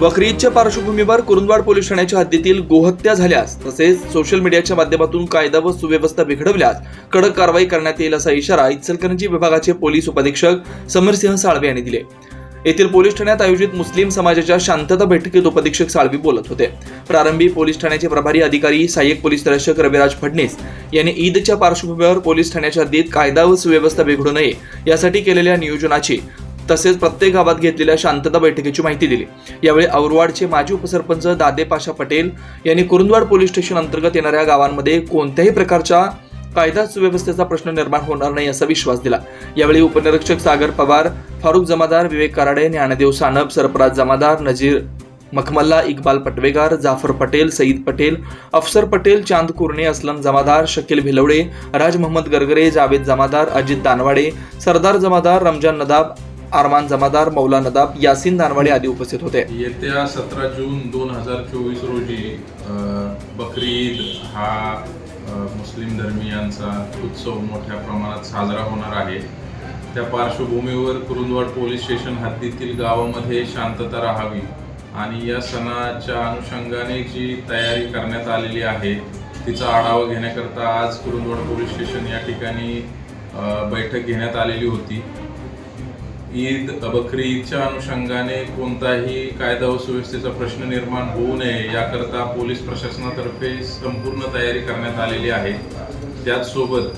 बकरी ईदच्या पार्श्वभूमीवर कुरुंदवाड पोलीस ठाण्याच्या हद्दीतील गोहत्या झाल्यास तसेच सोशल मीडियाच्या माध्यमातून कायदा व सुव्यवस्था बिघडवल्यास कडक कारवाई करण्यात येईल असा इशारा इचलकरंजी विभागाचे पोलीस उपअधीक्षक समरसिंह साळवे यांनी दिले. येथील पोलीस ठाण्यात आयोजित मुस्लिम समाजाच्या शांतता बैठकीत उपअधीक्षक साळवी बोलत होते. प्रारंभी पोलीस ठाण्याचे प्रभारी अधिकारी सहाय्यक पोलीस निरीक्षक रविराज फडणीस यांनी ईदच्या पार्श्वभूमीवर पोलीस ठाण्याच्या हद्दीत कायदा व सुव्यवस्था बिघडू नये यासाठी केलेल्या नियोजनाची तसेच प्रत्येक गावात घेतलेल्या शांतता बैठकीची माहिती दिली. यावेळी औरवाडचे माजी उपसरपंच दादे पाशा पटेल यांनी कुरुंदवाड पोलीस स्टेशन अंतर्गत येणाऱ्या गावांमध्ये कोणत्याही प्रकारच्या कायदा सुव्यवस्थेचा प्रश्न निर्माण होणार नाही असा विश्वास दिला. यावेळी उपनिरीक्षक सागर पवार फारुख जमादार विवेक कराडे ज्ञानदेव सानप सरफराज जमादार नजीर मखमल्ला इकबाल पटवेगार जाफर पटेल सईद पटेल अफसर पटेल चांद कुर्णे असलम जमादार शकील भिलवडे राज मोहम्मद गरगरे जावेद जमादार अजित दानवाडे सरदार जमादार रमजान नदाब अरमान जमादार मौला नदाब यासिन दानवाडे आदी उपस्थित होते. येत्या सतरा जून दोन हजार चोवीस रोजी बकरीद बकरी ईद हा मुस्लिम धर्मियांचा उत्सव मोठ्या प्रमाणात साजरा होणार आहे. त्या पार्श्वभूमीवर कुरुंदवाड पोलीस स्टेशन हद्दीतील गावामध्ये शांतता राहावी आणि या सणाच्या अनुषंगाने जी तयारी करण्यात आलेली आहे तिचा आढावा घेण्याकरता आज कुरुंदवाड पोलीस स्टेशन या ठिकाणी बैठक घेण्यात आलेली होती. ईद बकरी ईदच्या अनुषंगाने कोणताही कायदा व सुव्यवस्थेचा प्रश्न निर्माण होऊ नये याकरता पोलीस प्रशासनातर्फे संपूर्ण तयारी करण्यात आलेली आहे. त्याचसोबत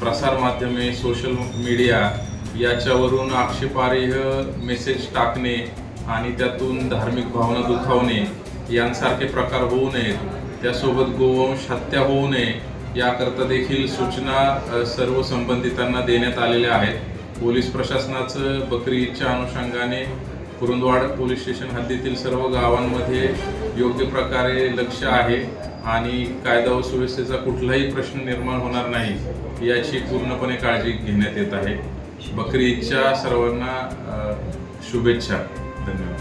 प्रसारमाध्यमे सोशल मीडिया याच्यावरून आक्षेपार्ह मेसेज टाकणे आणि त्यातून धार्मिक भावना दुखावणे यांसारखे प्रकार होऊ नयेत. त्यासोबत गोवंश हत्या होऊ नये याकरता देखील सूचना सर्व संबंधितांना देण्यात आलेल्या आहेत. पोलीस प्रशासनाचं बकरी ईदच्या अनुषंगाने कुरुंदवाड पोलीस स्टेशन हद्दीतील सर्व गावांमध्ये योग्य प्रकारे लक्ष आहे आणि कायदा व सुव्यवस्थेचा कुठलाही प्रश्न निर्माण होणार नाही याची पूर्णपणे काळजी घेण्यात येत आहे. बकरी ईदच्या सर्वांना शुभेच्छा. धन्यवाद.